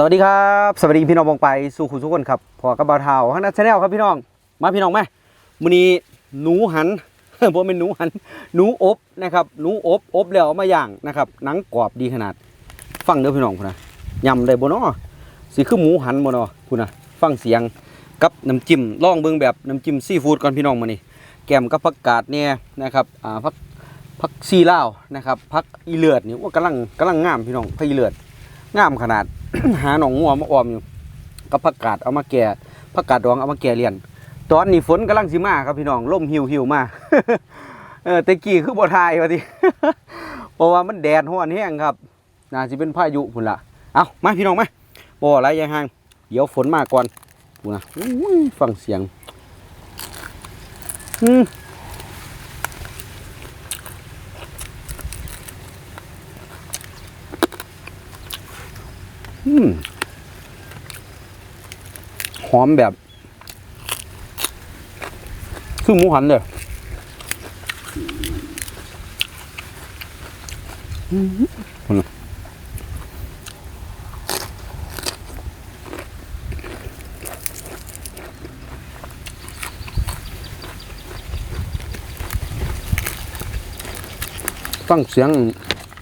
สวัสดีครับ สวัสดีพี่น้องบองไปสู่คุณทุกคนครับพอกับบาเทาข้างหน้าชาแนลครับพี่น้อง มาพี่น้องไหมมื้อนี้หนูหันบ่เป็นหนูหันหนูอบนะครับหนูอบอบแล้วเอามาย่างนะครับหนังกรอบดีขนาด ฟังเด้อพี่น้องพุ่นะยำได้บ่เนาะสิคือหมูหันบ่เนาะพุ่นะฟังเสียงกับน้ำจิ้มล่องเบิ่งแบบน้ำจิ้มซีฟู้ดก่อนพี่น้องมื้อนี้แกมกับผักกาดเนี่ยนะครับอ่าผักผักซีลานะครับผักอีเลือดนี่ว่ากำลังกำลังงามพี่น้องผักอีเลือดงามขนาด หาหนองงัวมาออมอยู่กับผักกาดเอามาแก่ผักกาดดองเอามาแก่เลียนตอนนี้ฝนกำลังสิมาครับพี่น้องล่มหิวหิวมาเออต่กี้คือบ่ทายว่าติเพราะว่ามันแดดร้อนแห้งครับน่าสิเป็นพายุพุ่นละเอามาพี่น้องมาบ่อะไรยางห่างเดี๋ยวฝนมาก่อนพุ่นะฟังเสียงอืม หอมแบบคือหมูหันเลยอื้อหือคนละฟังเสียง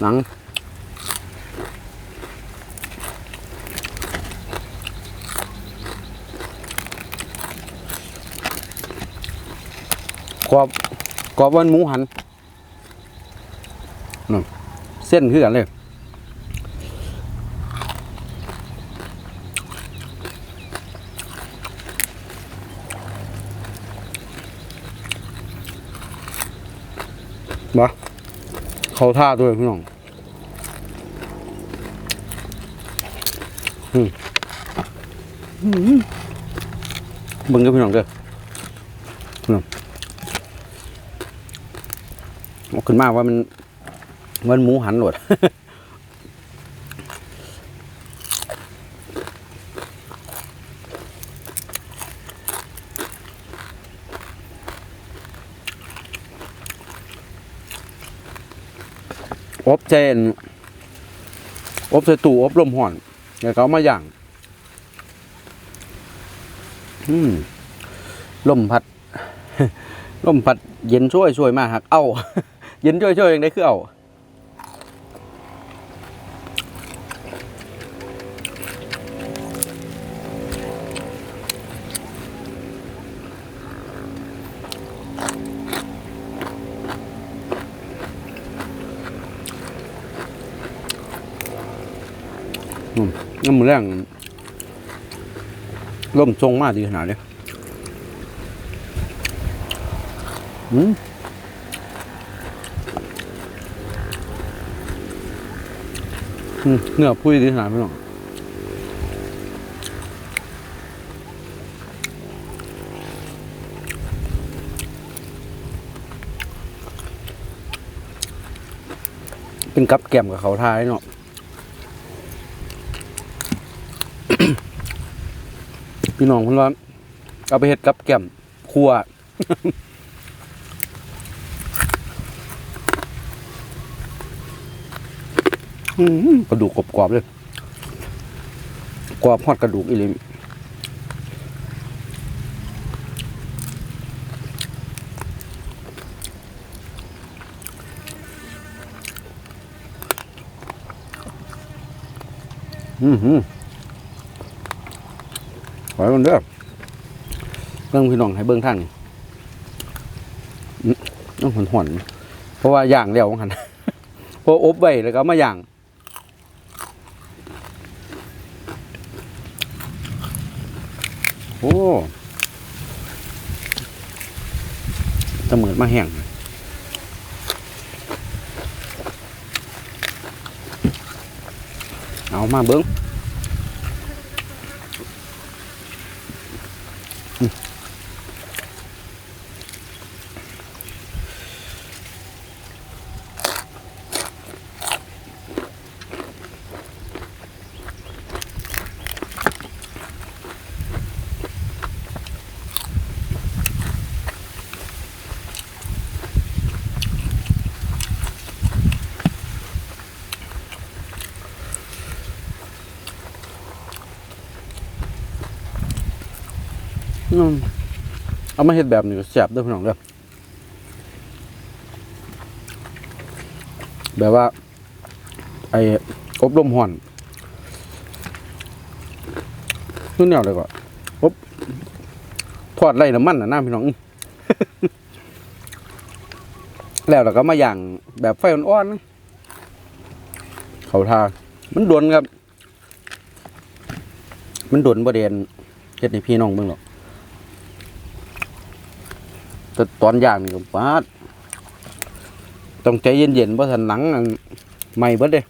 หนัง กรอบกรอบวันหมูหันนั่นเส้นคือกันเลยมาเขาท่าด้วยพี่น้องอืมอืมเบิ่งกับพี่น้องเด้อ เอา ขึ้นมาว่ามันมันหมูหันหลดอบเจนอบใส่ตู้อบลมห่อนแล้วก็เอามาอย่างอืมลมพัดลมพัดเย็นช่วยช่วยมากหัก เอ้า เย็นช่วยช่วยยังได้คือเอาน้ำมือแรงล่มทรงมากดีขนาดนี้อืมอืม เนื้อพุ้ยดีขนาดไม่หรอกเป็นกับแก้มกับเขาทายเนาะพี่น้องคนร้อนเอาไปเห็ดกับแก้มครัว อื้อหือ กระดูกกรอบๆเลยกรอบฮอดกระดูกอีหลิมอือหือขอยมันเด้อเบิ่องพี่น้องให้เบิ่งทานี่อื้อต้องหอนเพราะว่าย่างแล้วหันพออบไว้แล้วก็เอามาย่าง โอ้เสมือนมาแห้งเอามาเบิ้ง เอามาเฮ็ดแบบนี้ก็แซ่บด้อพี่น้องเด้อแบบว่า ไอ้อบรมห่อนนู่นแนวเลยก็อบทอดไรน้ำมันนะน้าพี่น้อง แล้วเราก็มาอย่างแบบไฟอ่อนๆเขาทามันโดนครับ มันโดนประเด็นเฮ็ดให้พี่น้องเบิ่งหรอก แต่ตอนย่างนี่ก็ปาดต้องใจเย็นๆเพราะถ้าหนังอันใหม่เบิดเด้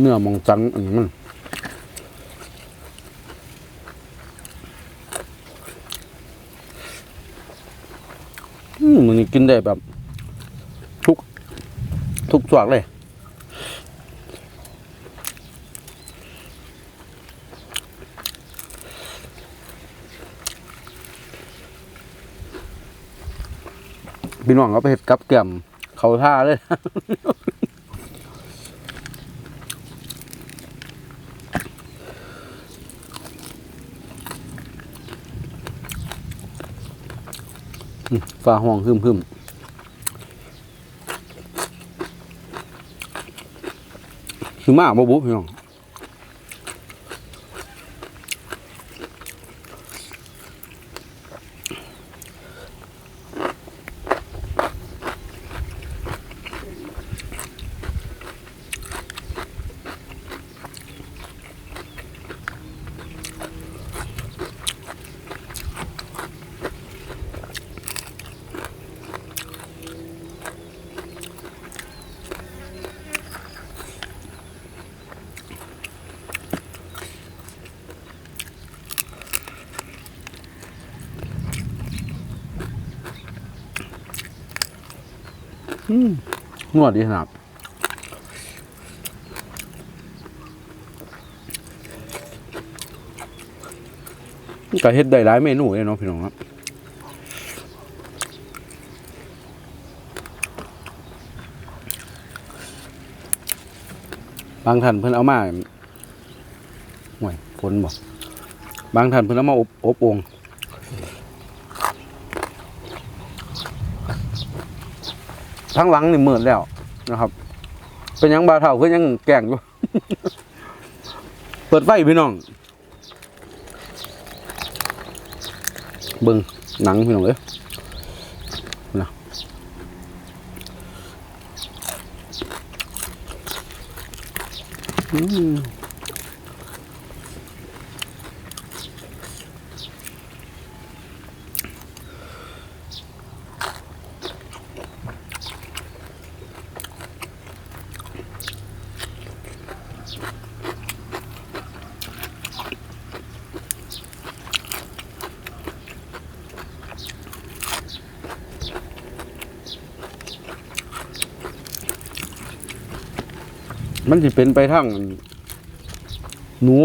เนื้อมองจังอันนี้มันอืมมันกินได้แบบ ทุก ทุกสวกเลยพี่น้องเขาไปเห็ดกับแก้มเขาท่าเลย ฟ้าห้องหึมหึมหิมะบ่บุพี่น้อง นวดดีขนาดก็เฮ็ดได้หลายเมนูเลยเนาะพี่น้องครับบางท่านเพิ่นเอามาห่วยฝนบ่บางท่านเพิ่นเอามาอบอบอง ทั้งหลังนี่มืดแล้วนะครับ เป็นยังบาเท่าคือยังแกล้งอยู่ เปิดไฟพี่น้อง เบิ่งหนังพี่น้องเอ้ยนะอืม มันจะเป็นไปทั้งหนู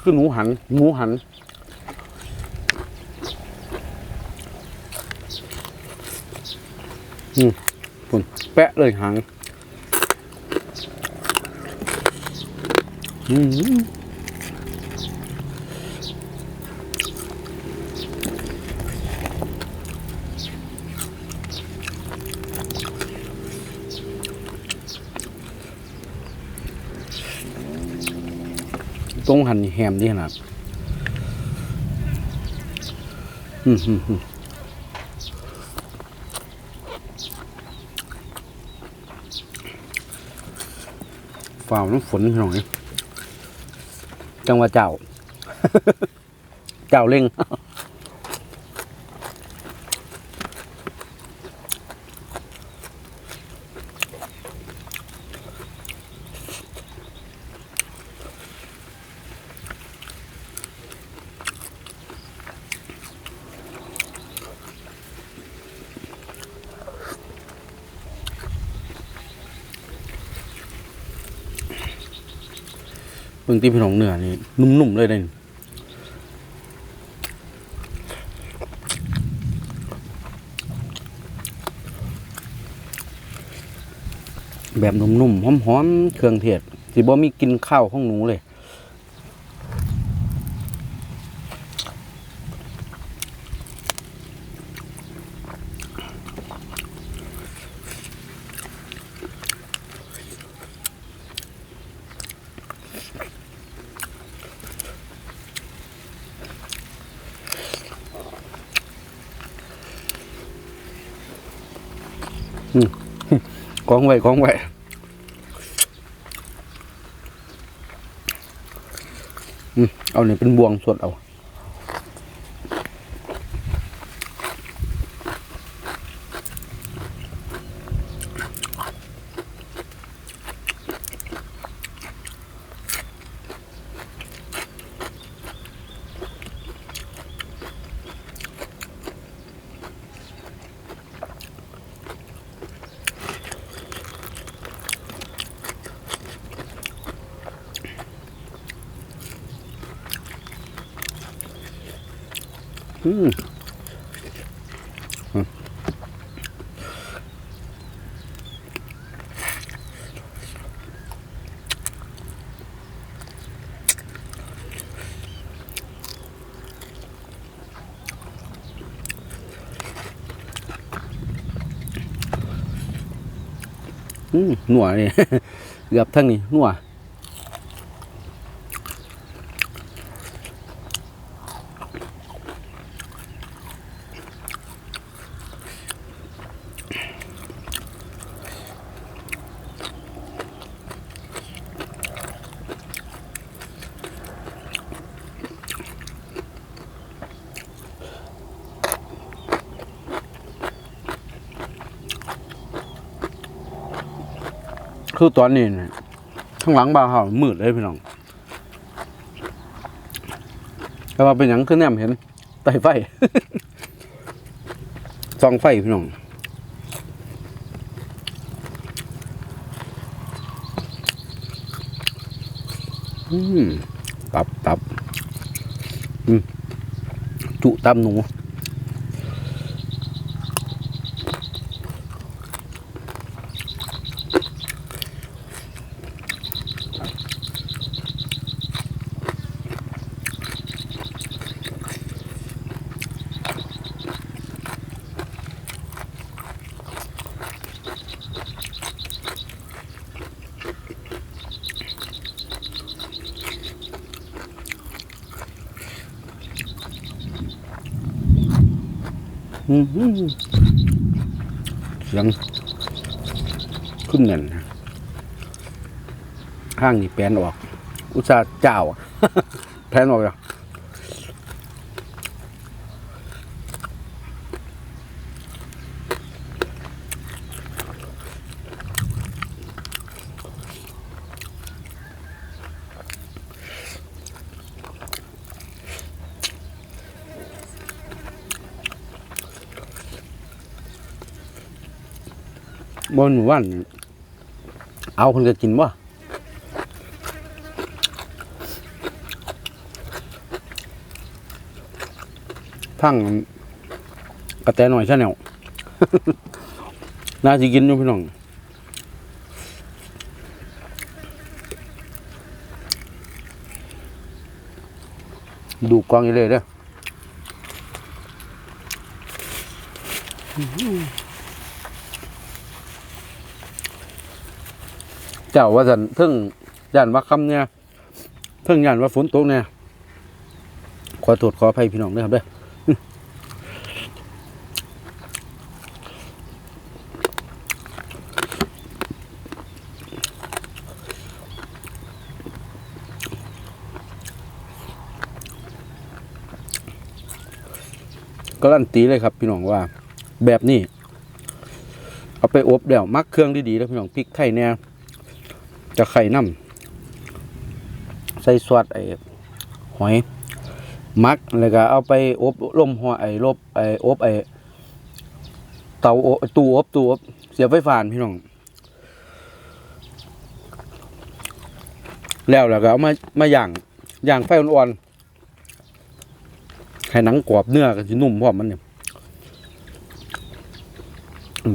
คือหนูหันหนูหันอืมคุณแปะเลยหางอืม หันนี่แฮมดีขนาดอืมอืมอืมฝ่าวน้ำฝนหน่อย จังหวะเจ้า เจ้าเล่ง เพิ่งที่พี่น้องเนื้อนี่นุ่มๆเลยเด้นแบบนุ่มๆหอมๆเครื่องเทศสิบ่มีกินข้าวของหนูเลย กองไว้องไว้เอาเนี่ยเป็นบวงสดเอา อืมอืมอืมหนัวนี่ เกือบทั้งนี้หนัว คือตอนนี้เนี่ยข้างหลังบ้านเขามืดเลยพี่น้องแต่ว่าเป็นอย่างคือแนมเห็นไตไฟซองไฟพี่น้องอืมตับตับอืมจุตับหนู เสียงขึ้นเงินห้างนี่แปลนออก อุตส่าห์เจ้า แปลนออกแล้ว นหมู่บ้านเอาคนก็กินบ่ทั้งกระแตหน่อยซะแนวน่าสิกินอยู่พี่น้องดูกวางอีเลยเด้อ เจ้าว่าสันเพิ่งย่านว่าคำเนี่ยเพิ่งย่านว่าฝนตกเนี่ยขอโทษขออภัยพี่น้องด้วยครับเด้อการันตีเลยครับพี่น้องว่า แบบนี้ เอาไปอบเดี๋ยวมักเครื่องดีๆแล้วพี่น้องพริกไทยเนี่ย จะไข่น้ำใส่ซอสไอ้หอยมักแล้วก็เอาไปอบลมหัวไอ้ลบไอ้อบไอ้เตาอบตู้อบตู้อบเสียบไฟฟ้าพี่น้องแล้วแล้วก็เอามามาย่างย่างไฟอ่อนๆให้หนังกรอบเนื้อก็สินุ่มพร้อมมันเนี่ย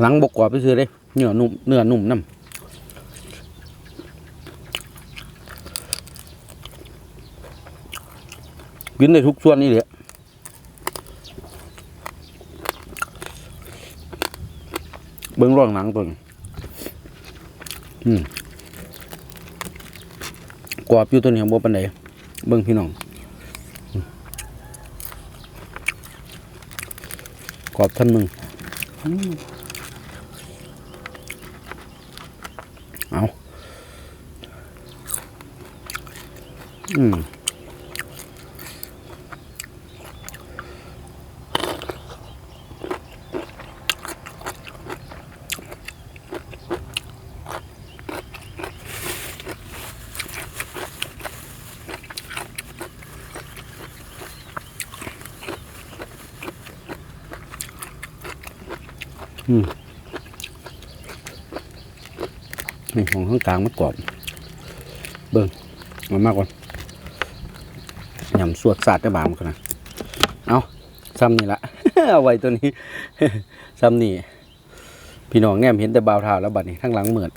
หนังบกกรอบไปซื้อเลยเนื้อนุ่มเนื้อนุ่มน้ำ กินได้ทุกส่วนนี่แหละเบิ้งร่องหนังตัวนี้อืมกรอบอยู่ตัวนี้บ่ปานใดเบิ่งพี่น้องกรอบท่านมึงเอาอืม ของข้างกลางมันกรอบ เบิ่งมามากกว่อนยำสวดสาดได้บามกันนะเอาซ้ำนี่ละเอาไว้ตัวนี้ซ้ำนี่พี่น้องแนมเห็นแต่บาวเท้าแล้วบัดนี้ทั้งหลังเหมือด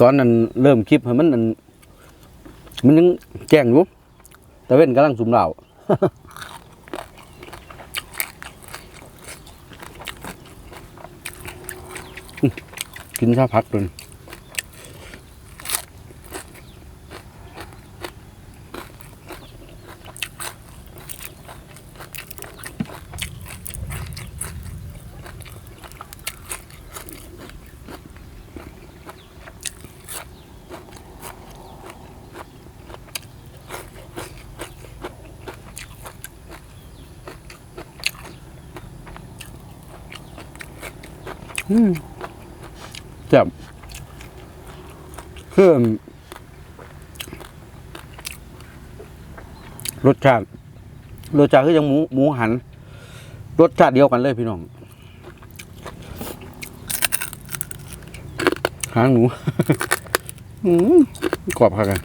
ตอนนั้นเริ่มคลิปมันอันมันยังแจ้งอยู่แต่เว้นกำลังสุมเหล่า กินข้าวพักด้วยแซ่บ คือรสชาติรสชาติคือยังหมูหมูหัน รสชาติเดียวกันเลยพี่น้องหางหมูกรอบค่ะกัน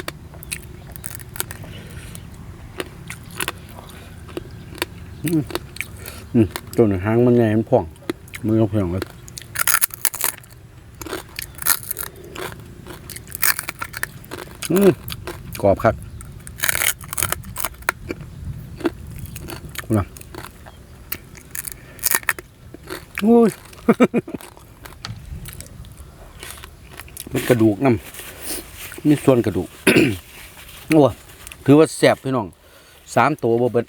อืมตัวหนึ่งหางมันใหญ่มันพ่องมือเราเพียงเลย อืมกรอบครับคุณนะอุ้ยมันกระดูกน้ำมีส่วนกระดูกโอ้ถือว่าแสบพี่น้องสามตัวบ่เบิด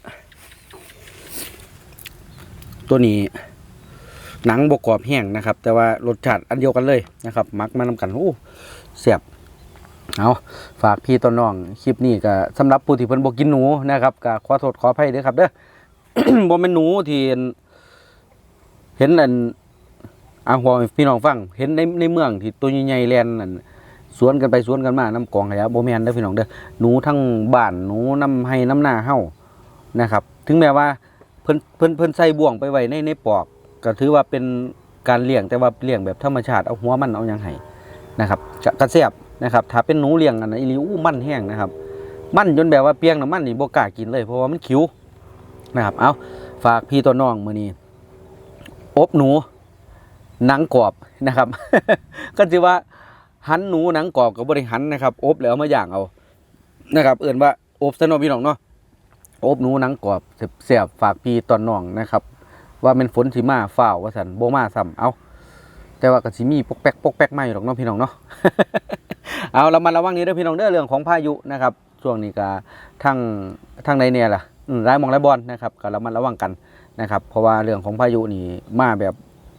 ตัวนี้ หนังบกกรอบแห้งนะครับ แต่ว่ารสชาติอันเดียวกันเลยนะครับ มักมานำกันโอ้แสบ เอาฝากพี่ต้นน้องคลิปนี้ก็สำหรับผู้ที่เพิ่นบ่กินหนูนะครับก็ขอโทษขออภัยด้อครับเด้อบ่แม่นหนูที่เห็นอันอาหัวพี่น้องฟัง เห็นในในเมืองที่ตัวใหญ่ๆแล่นนั่นสวนกันไปสวนกันมาน้ำกองขยะบ่แม่นเด้อพี่น้องเด้อหนูทั้งบ้านหนูน้ำให้น้ำหน้าเฮานะครับ ถึงแม้ว่าเพิ่นเพิ่นเพิ่นใส่บ่วงไปไว้ในในปอก ก็ถือว่าเป็นการเลี้ยงแต่ว่าเลี้ยงแบบธรรมชาติเอาหัวมันเอาหยังให้นะครับก็กระเสียบ นะครับถ้าเป็นหนูเลี้ยงอันนั้นอีหลีอู้มันแห้งนะครับ มันจนแบบว่าเปียงน้ำมันนี่บ่กล้ากินเลยเพราะว่ามันคิวนะครับ เอาฝากพี่ตัวน้องมือนี้อบหนูหนังกรอบนะครับ ก็ถือว่าหันหนูหนังกรอบกับบริหันนะครับ อบแล้วเอามาย่างเอานะครับ เอื่นว่าอบสนอพี่น้องเนาะอบหนูหนังกรอบเสียบฝากพี่ตอนน้องนะครับ ว่าเป็นฝนสิมาฝ้าวว่าสันโบมาซ้ำเอา แต่ว่าก็สิมีปกแป๊กปกแป๊กมาอยู่หรอกเนาะพี่น้องเนาะ เอาเรามาระวังนี้เด้อพี่น้องเด้อเรื่องของพายุนะครับ ช่วงนี้ก็ทั้งทั้งในเนี่ยล่ะร้ายมองร้ายบอลนะครับก็เระมัดระวังกันนะครับ เพราะว่าเรื่องของพายุนี่มาแบบ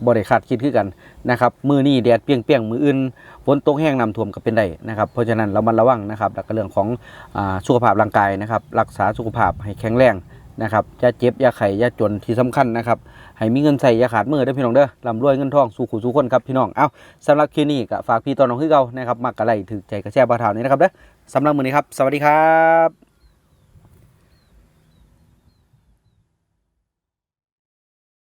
บริคาดคิดขึ้นกันนะครับ มือนี่แดดเปรี้ยงมืออื่นฝนตกแห้งน้ำท่วมก็เป็นได้นะครับ เพราะฉะนั้นเรามาระวังนะครับแล้วก็เรื่องของอสุขภาพร่างกายนะครับ รักษาสุขภาพให้แข็งแรง นะครับอย่าเจ็บอย่าไข่อย่าจนที่สำคัญนะครับให้มีเงินใส่อย่าขาดมือได้พี่น้องเด้อลำรวยเงินทองสู่ขู่สู่คนครับพี่น้องเอาสำหรับคลิปนี้ก็ฝากพี่ตอนน้องคือเก่านะครับมักกะไรถือใจกระแช่บาเทานี้นะครับเด้อสำหรับมือนี้ครับ สวัสดีครับ